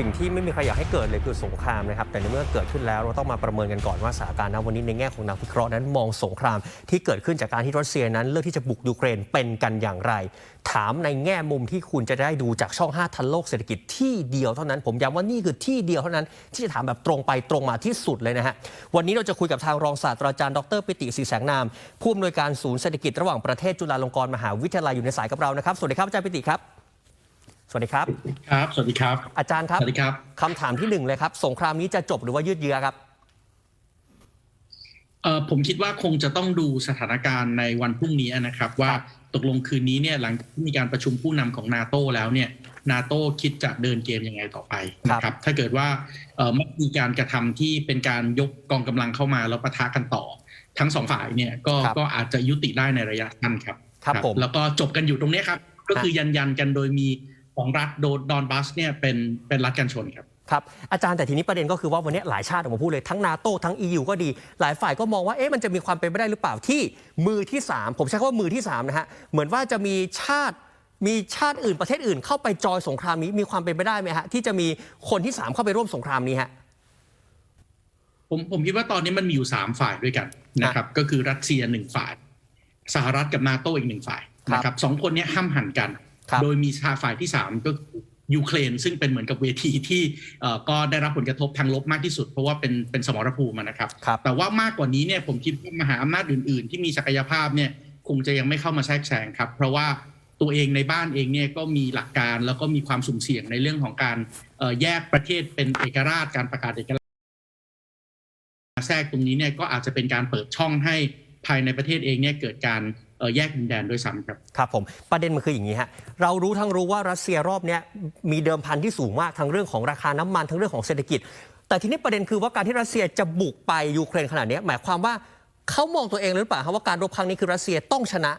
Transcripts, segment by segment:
สิ่งที่ไม่มีใครอยากให้เกิดเลยคือสงครามนะครับ แต่ในเมื่อเกิดขึ้นแล้วเราต้องมาประเมินกันก่อนว่าสถานการณ์ณวันนี้ในแง่ของนักวิเคราะห์นั้นมองสงคราม ที่เกิดขึ้นจากการที่รัสเซียนั้นเลือกที่จะบุกยูเครนเป็นกันอย่างไร ถามในแง่มุมที่คุณจะได้ดูจากช่อง 5 ทันโลกเศรษฐกิจที่เดียวเท่านั้น ผมย้ำว่านี่คือที่เดียวเท่านั้น ที่จะถามแบบตรงไปตรงมาที่สุดเลยนะฮะวันนี้เราจะคุยกับทางรองศาสตราจารย์ดรปิติศรีแสงนามผู้อำนวยการศูนย์เศรษฐกิจระหว่างประเทศจุฬาลงกรณ์มหาวิทยาลัยอยู่ในสายกับเรานะครับสวัสดีครับอาจารย์ปิติครับ สวัสดีครับ ครับ สวัสดีครับ อาจารย์ครับ สวัสดีครับคำถามที่หนึ่งเลยครับ สงครามนี้จะจบหรือว่ายืดเยื้อครับเอ่อผมคิดว่าคงจะต้องดูสถานการณ์ในวันพรุ่งนี้นะครับ ว่าตกลงคืนนี้เนี่ยหลังจากที่มีการประชุมผู้นำของนาโตแล้วเนี่ยนาโตคิดจะเดินเกมยังไงต่อไปนะครับ ถ้าเกิดว่าเอ่อไม่มีการกระทำที่เป็นการยกกองกำลังเข้ามาแล้วปะทะกันต่อ ทั้งสองฝ่ายเนี่ยก็ครับก็อาจจะยุติได้ในระยะสั้นครับครับผมแล้วก็จบกันอยู่ตรงเนี้ยครับ ก็คือยันยันๆกันโดยมี ของรัฐโดดอนบัสเนี่ยเป็นเป็นรัฐกันชนครับครับอาจารย์แต่ทีนี้ประเด็นก็คือว่าวันนี้หลายชาติออกมาพูดเลยทั้งนาโตทั้ง EU ก็ดี หลายฝ่ายก็มองว่าเอ๊ะมันจะมีความเป็นไปได้หรือเปล่าที่มือที่ 3 ผมใช้คำว่ามือที่3นะฮะเหมือนว่าจะมีชาติมีชาติอื่นประเทศอื่นเข้าไปจอยสงครามนี้มีความเป็นไปได้ไหมฮะที่จะมีคนที่ 3 เข้าไปร่วมสงครามนี้ฮะผมผมคิดว่าตอนนี้มันมีอยู่สามฝ่ายด้วยกันนะครับก็คือรัสเซียหนึ่งฝ่าย สหรัฐกับนาโตอีกหนึ่งฝ่ายนะครับสองคนเนี้ห้ามหันกันครับ โดยมีชาฝ่ายที่สามก็คือยูเครนซึ่งเป็นเหมือนกับเวทีที่เอ่อก็ได้รับผลกระทบทางลบมากที่สุด เพราะว่าเป็นเป็นสมรภูมิอะนะครับครับแต่ว่ามากกว่านี้เนี่ยผมคิดว่ามหาอำนาจอื่น ๆ ที่มีศักยภาพเนี่ยคงจะยังไม่เข้ามาแทรกแซงครับ เพราะว่าตัวเองในบ้านเองเนี่ยก็มีหลักการแล้วก็มีความสุ่มเสี่ยงในเรื่องของการเอ่อแยกประเทศเป็นเอกราชการประกาศเอกราชแทรกตรงนี้เนี่ยก็อาจจะเป็นการเปิดช่องให้ภายในประเทศเองเนี่ยเกิดการเอ่อ แยกดินแดนด้วยซ้ำครับครับผมประเด็นมันคืออย่างนี้ฮะเรารู้ทั้งรู้ว่ารัสเซียรอบเนี้ยมีเดิมพันที่สูงมากทั้งเรื่องของราคาน้ำมันทั้งเรื่องของเศรษฐกิจ แต่ทีนี้ประเด็นคือว่าการที่รัสเซียจะบุกไปยูเครนขนาดเนี้ยหมายความว่าเขามองตัวเองหรือเปล่าครับว่าการรบครั้งนี้คือรัสเซียต้องชนะ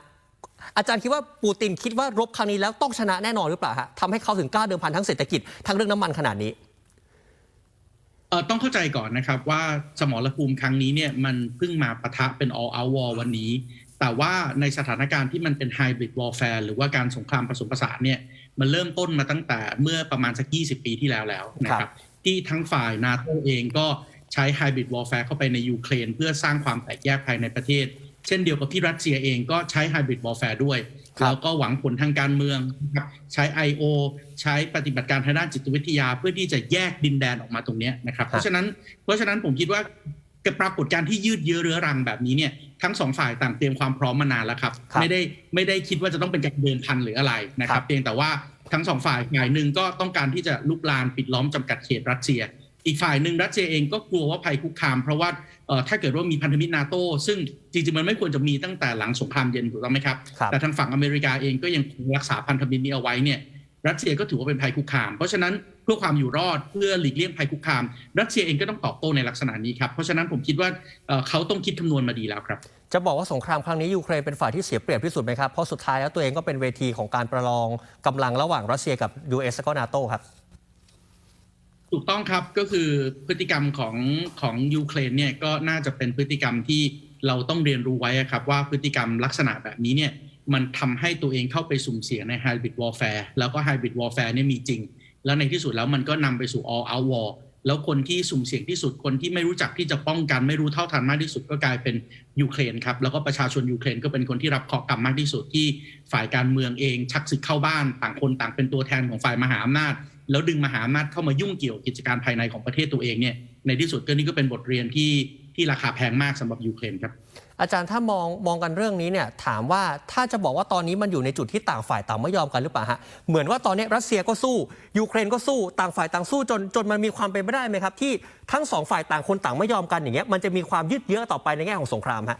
อาจารย์คิดว่าปูตินคิดว่ารบครั้งนี้แล้วต้องชนะแน่นอนหรือเปล่าฮะทำให้เขาถึงกล้าเดิมพันทั้งเศรษฐกิจทั้งเรื่องน้ำมันขนาดนี้เอ่อต้องเข้าใจก่อนนะครับว่าสมรภูมิครั้งนี้เนี่ยมันเพิ่งมาปะทะเป็น all out war วันนี้ แต่ว่าในสถานการณ์ที่มันเป็น hybrid warfare หรือว่าการสงครามผสมผสานเนี่ยมันเริ่มต้นมาตั้งแต่เมื่อประมาณสัก 20 ปีที่แล้วแล้วนะคครัรับบที่ทั้งฝ่ายนาโตเองก็ใช้ hybrid warfare เข้าไปในยูเครนเพื่อสร้างความแตกแยกภายในประเทศ เช่นเดียวกับที่รัสเซียเองก็ใช้ hybrid warfare ด้วยครับแล้วก็หวังผลทางการเมืองนะครับใช้ I.O. ใช้ปฏิบัติการทางด้านจิตวิทยา เพื่อที่จะแยกดินแดนออกมาตรงเนี้ยนะครับ เพราะฉะนั้นเพราะฉะนั้นผมคิดว่า ปรากฏการณ์ที่ยืดเยื้อเรื้อรังแบบนี้เนี่ยทั้งสองฝ่ายต่างเตรียมความพร้อมมานานแล้วครับครับไม่ได้ไม่ได้คิดว่าจะต้องเป็นการเดินพันหรืออะไรนะคครัรับบเพียงแต่ว่าทั้งสองฝ่ายฝ่ายหนึ่งก็ต้องการที่จะลุกลานปิดล้อมจำกัดเขตรัสเซีย อีกฝ่ายหนึ่งรัสเซียเองก็กลัวว่าภัยคุกคาม เพราะว่าเอ่อถ้าเกิดว่ามีพันธมิตรนาโตซึ่งจริงๆมันไม่ควรจะมีตั้งแต่หลังสงครามเย็นถูกต้องไหมครับครับแต่ทางฝั่งอเมริกาเองก็ยังคงรักษาพันธมิตรนี้เอาไว้เนี่ยรัสเซียก็ถือว่าเป็นภัยคุกคาม เพราะฉะนั้นเพื่อความอยู่รอดเพื่อหลีกเลี่ยงภัยคุกคาม รัสเซียเองก็ต้องตอบโต้ในลักษณะนี้ครับ เพราะฉะนั้นผมคิดว่าเอ่อเขาต้องคิดคำนวณมาดีแล้วครับ จะบอกว่าสงครามครั้งนี้ยูเครนเป็นฝ่ายที่เสียเปรียบที่สุดไหมครับ เพราะสุดท้ายแล้วตัวเองก็เป็นเวทีของการประลองกำลังระหว่างรัสเซียกับ US และก็นาโตครับถูกต้องครับก็คือพฤติกรรมของของยูเครนเนี่ยก็น่าจะเป็นพฤติกรรมที่เราต้องเรียนรู้ไว้อะครับว่าพฤติกรรมลักษณะแบบนี้เนี่ยมันทำให้ตัวเองเข้าไปสุ่มเสี่ยงใน hybrid warfare แล้วก็ hybrid warfare เนี่ยมีจริง แล้วในที่สุดแล้วมันก็นำไปสู่ all out war แล้วคนที่สุ่มเสี่ยงที่สุดคนที่ไม่รู้จักที่จะป้องกันไม่รู้เท่าทันมากที่สุดก็กลายเป็นยูเครนครับแล้วก็ประชาชนยูเครนก็เป็นคนที่รับเคราะห์กรรมมากที่สุดที่ฝ่ายการเมืองเอง ชักศึกเข้าบ้านต่างคนต่างเป็นตัวแทนของฝ่ายมหาอำนาจ แล้วดึงมหาอำนาจเข้ามายุ่งเกี่ยวกิจการภายในของประเทศตัวเองเนี่ยในที่สุดก็นี่ก็เป็นบทเรียนที่ที่ราคาแพงมากสำหรับยูเครนครับ อาจารย์ถ้ามองมองกันเรื่องนี้เนี่ยถามว่าถ้าจะบอกว่าตอนนี้มันอยู่ในจุดที่ต่างฝ่ายต่างไม่ยอมกันหรือเปล่าฮะเหมือนว่าตอนนี้รัสเซียก็สู้ยูเครนก็สู้ต่างฝ่ายต่างสู้จนจนมันมีความเป็นไปได้ไหมครับ ที่ทั้งสองฝ่ายต่างคนต่างไม่ยอมกันอย่างเงี้ยมันจะมีความยืดเยื้อต่อไปในแง่ของสงครามฮะ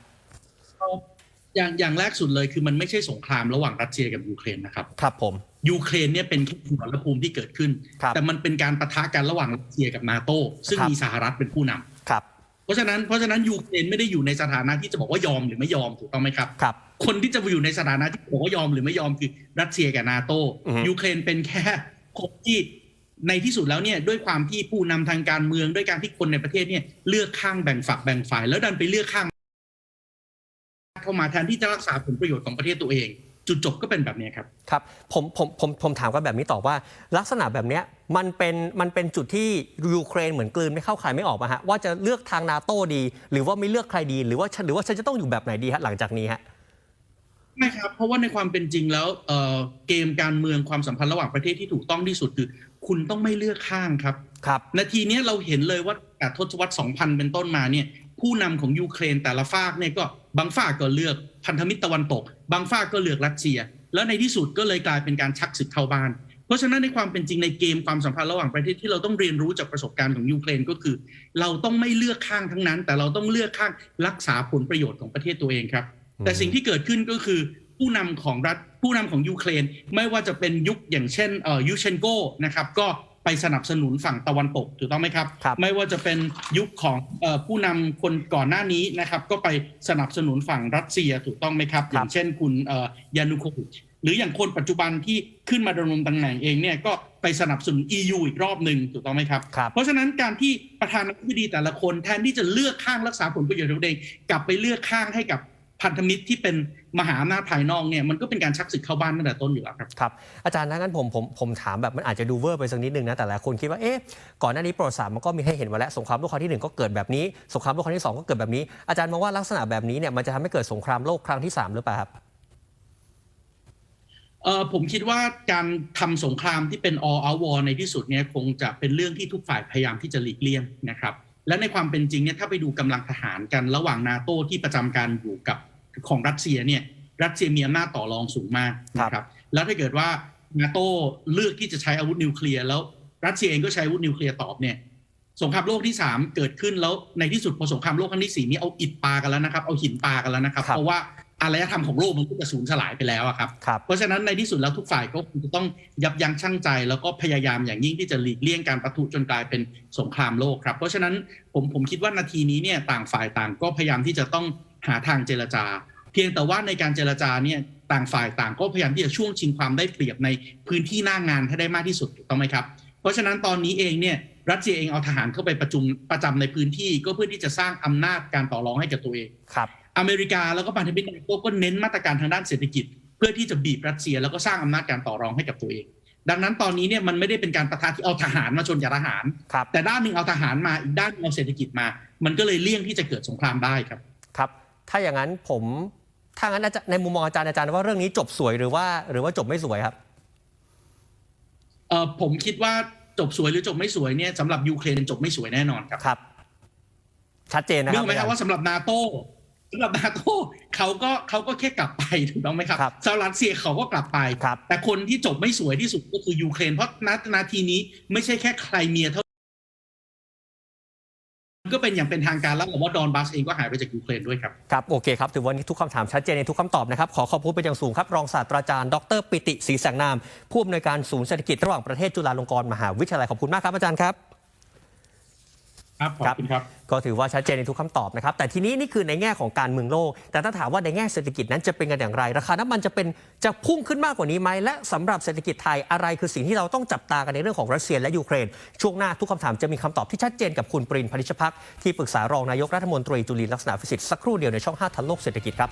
อย่างอย่างแรกสุดเลยคือมันไม่ใช่สงครามระหว่างรัสเซียกับยูเครนนะครับครับผมยูเครนเนี่ยเป็นแค่สมรภูมิที่เกิดขึ้นครับแต่มันเป็นการปะทะกันระหว่างรัสเซียกับนาโตซึ่งครับมีสหรัฐเป็นผู้นำครับเพ ราะฉะนั้นเพราะฉะนั้นยูเครนไม่ได้อยู่ในสถานะที่จะบอกว่ายอมหรือไม่ยอมถูกต้องไหมครับครับ คนที่จะอยู่ในสถานะที่บอกว่ายอมหรือไม่ยอมคือรัสเซียกับนาโตอือฮึยูเครนเป็นแค่คนที่ในที่สุดแล้วเนี่ยด้วยความที่ผู้นำทางการเมืองด้วยการที่คนในประเทศเนี่ยเลือกข้างแบ่งฝักแบ่งฝ่าย แล้วดันไปเลือกข้าง เข้ามาแทนที่จะรักษาผลประโยชน์ของประเทศตัวเอง จุดจบก็เป็นแบบนี้ครับครับผมผมผมผมถามกันแบบนี้ต่อว่า ลักษณะแบบเนี้ยมันเป็นมันเป็นจุดที่ยูเครนเหมือนกลืนไม่เข้าใครไม่ออกมาฮะว่าจะเลือกทางนาโต้ดี หรือว่าไม่เลือกใครดี หรือว่าฉันหรือว่าฉันจะต้องอยู่แบบไหนดีฮะหลังจากนี้ฮะไม่ครับ เพราะว่าในความเป็นจริงแล้วเอ่อเกมการเมืองความสัมพันธ์ระหว่างประเทศที่ถูกต้องที่สุดคือ คุณต้องไม่เลือกข้างครับครับนาทีเนี้ยเราเห็นเลยว่าแต่ทศวรรษ 2000 เป็นต้นมาเนี่ยผู้นำของยูเครนแต่ละฝากเนี่ยก็บางฝากก็เลือกพันธมิตรตะวันตก บางฝาก็เลือกรัสเซีย แล้วในที่สุดก็เลยกลายเป็นการชักศึกเข้าบ้าน เพราะฉะนั้นในความเป็นจริงในเกมความสัมพันธ์ระหว่างประเทศที่เราต้องเรียนรู้จากประสบการณ์ของยูเครนก็คือ เราต้องไม่เลือกข้างทั้งนั้น แต่เราต้องเลือกข้างรักษาผลประโยชน์ของประเทศตัวเองครับ แต่สิ่งที่เกิดขึ้นก็คือผู้นำของรัฐผู้นำของยูเครน ไม่ว่าจะเป็นยุคอย่างเช่นเอ่อยูเชนโกนะครับก็ ไปสนับสนุนฝั่งตะวันตกถูกต้องไหมครับครับไม่ว่าจะเป็นยุคของเอ่อผู้นำคนก่อนหน้านี้นะครับก็ไปสนับสนุนฝั่งรัสเซียถูกต้องไหมครับอย่างเช่นคุณเอ่อยานุโควิชหรืออย่างคนปัจจุบันที่ขึ้นมาดำรงตำแหน่งเองเนี่ยก็ไปสนับสนุน EU อีกรอบหนึ่งถูกต้องไหมครับครับเพราะฉะนั้นการที่ประธานาธิบดีแต่ละคนแทนที่จะเลือกข้างรักษาผลประโยชน์ของตัวเองกลับไปเลือกข้างให้กับ พันธมิตรที่เป็นมหาอำนาจภายนอกเนี่ยมันก็เป็นการชักศึกเข้าบ้านตั้งแต่ต้นอยู่แล้วครับครับอาจารย์นะงั้นผมผมผมถามแบบมันอาจจะดูเวอร์ไปสักนิดนึงนะแต่หลายคนคิดว่าเอ๊ะก่อนหน้านี้ประวัติศาสตร์มันก็มีให้เห็นมาแล้วสงครามโลกครั้งที่หนึ่งก็เกิดแบบนี้สงครามโลกครั้งที่สองก็เกิดแบบนี้อาจารย์มองว่าลักษณะแบบนี้เนี่ยมันจะทำให้เกิดสงครามโลกครั้งที่สามหรือเปล่าครับเออผมคิดว่าการทำสงครามที่เป็น all out war ในที่สุดเนี่ยคงจะเป็นเรื่องที่ทุกฝ่ายพยายามที่จะหลีกเลี่ยงนะครับและในความเป็นจริงเนี่ยถ้าไปดูกำลังทหารกันระหว่างนาโต้ที่ประจำการอยู่กับ ของรัสเซียเนี่ยรัสเซียมีอำนาจต่อรองสูงมากนะครับ แล้วถ้าเกิดว่านาโต้เลือกที่จะใช้อาวุธนิวเคลียร์แล้วรัสเซียเองก็ใช้อาวุธนิวเคลียร์ตอบเนี่ยสงครามโลกที่สามเกิดขึ้นแล้วในที่สุดพอสงครามโลกครั้งที่สี่นี้เอาอิฐปากันแล้วนะครับ เอาหินปากันแล้วนะครับครับเพราะว่าอารยธรรมของโลกมันก็จะสูญสลายไปแล้วอะครับครับ เพราะฉะนั้นในที่สุดแล้วทุกฝ่ายก็คงจะต้องยับยั้งชั่งใจ แล้วก็พยายามอย่างยิ่งที่จะหลีกเลี่ยงการประทุจนกลายเป็นสงครามโลกครับ เพราะฉะนั้นผมผมคิดว่านาทีนี้เนี่ยต่างฝ่ายต่างก็พยายามที่จะต้อง หาทางเจรจา เพียงแต่ว่าในการเจรจาเนี่ยต่างฝ่ายต่างก็พยายามที่จะช่วงชิงความได้เปรียบในพื้นที่หน้างานให้ได้มากที่สุดถูกต้องไหมครับ เพราะฉะนั้นตอนนี้เองเนี่ยรัสเซียเองเอาทหารเข้าไปประจุมประจำในพื้นที่ก็เพื่อที่จะสร้างอำนาจการต่อรองให้กับตัวเองครับ อเมริกาแล้วก็พันธมิตรนาโต้ก็เน้นมาตรการทางด้านเศรษฐกิจ เพื่อที่จะบีบรัสเซียแล้วก็สร้างอำนาจการต่อรองให้กับตัวเอง ดังนั้นตอนนี้เนี่ยมันไม่ได้เป็นการประทะที่เอาทหารมาชนกับทหารครับแต่ด้านหนึ่งเอาทหารมาอีกด้านหนึ่งเอาเศรษฐกิจมา มันก็เลยเลี่ยงที่จะเกิดสงครามได้ครับครับ ถ้าอย่างนั้นผมถ้างั้นอาจารย์ในมุมมองอาจารย์อาจารย์ว่าเรื่องนี้จบสวยหรือว่า หรือว่าจบไม่สวยครับเออผมคิดว่าจบสวยหรือจบไม่สวยเนี่ยสำหรับยูเครนจบไม่สวยแน่นอนครับครับ ชัดเจนนะคเนื่รัอบงไหมครับว่าสำหรับนาโต้สำหรับนาโต้เขาก็เขาก็แค่กลับไปถูกต้องไหมครับครับสำหรับรัสเซียเขาก็กลับไปครับแต่คนที่จบไม่สวยที่สุดก็คือยูเครนเพราะณนาทีนี้ไม่ใช่แค่ใครเมียเท่า ก็เป็นอย่างเป็นทางการแล้วผมว่าดอนบัสเองก็หายไปจากยูเครนด้วยครับ ครับ โอเคครับ ถือว่านนี้ทุกคำถามชัดเจนในทุกคำตอบนะครับ ขอขอบคุณเป็นอย่างสูงครับ รองศาสตราจารย์ดรปิติศรีแสงนาม ผู้อำนวยการศูนย์เศรษฐกิจระหว่างประเทศจุฬาลงกรณ์มหาวิทยาลัยขอบคุณมากครับอาจารย์ครับ ครับขอบคุณครับก็ถือว่าชัดเจนในทุกคำตอบนะครับ แต่ทีนี้นี่คือในแง่ของการเมืองโลก แต่ถ้าถามว่าในแง่เศรษฐกิจนั้นจะเป็นกันอย่างไร ราคาน้ำมันจะเป็นจะพุ่งขึ้นมากกว่านี้ไหมและสำหรับเศรษฐกิจไทยอะไรคือสิ่งที่เราต้องจับตากันในเรื่องของรัสเซียและยูเครน ช่วงหน้าทุกคำถามจะมีคำตอบที่ชัดเจนกับคุณปรินพนิชพักที่ปรึกษารองนายกรัฐมนตรีจุลินลักษณะวิสิทธิ์สักครู่เดียวในช่อง 5 ทันโลกเศรษฐกิจครับ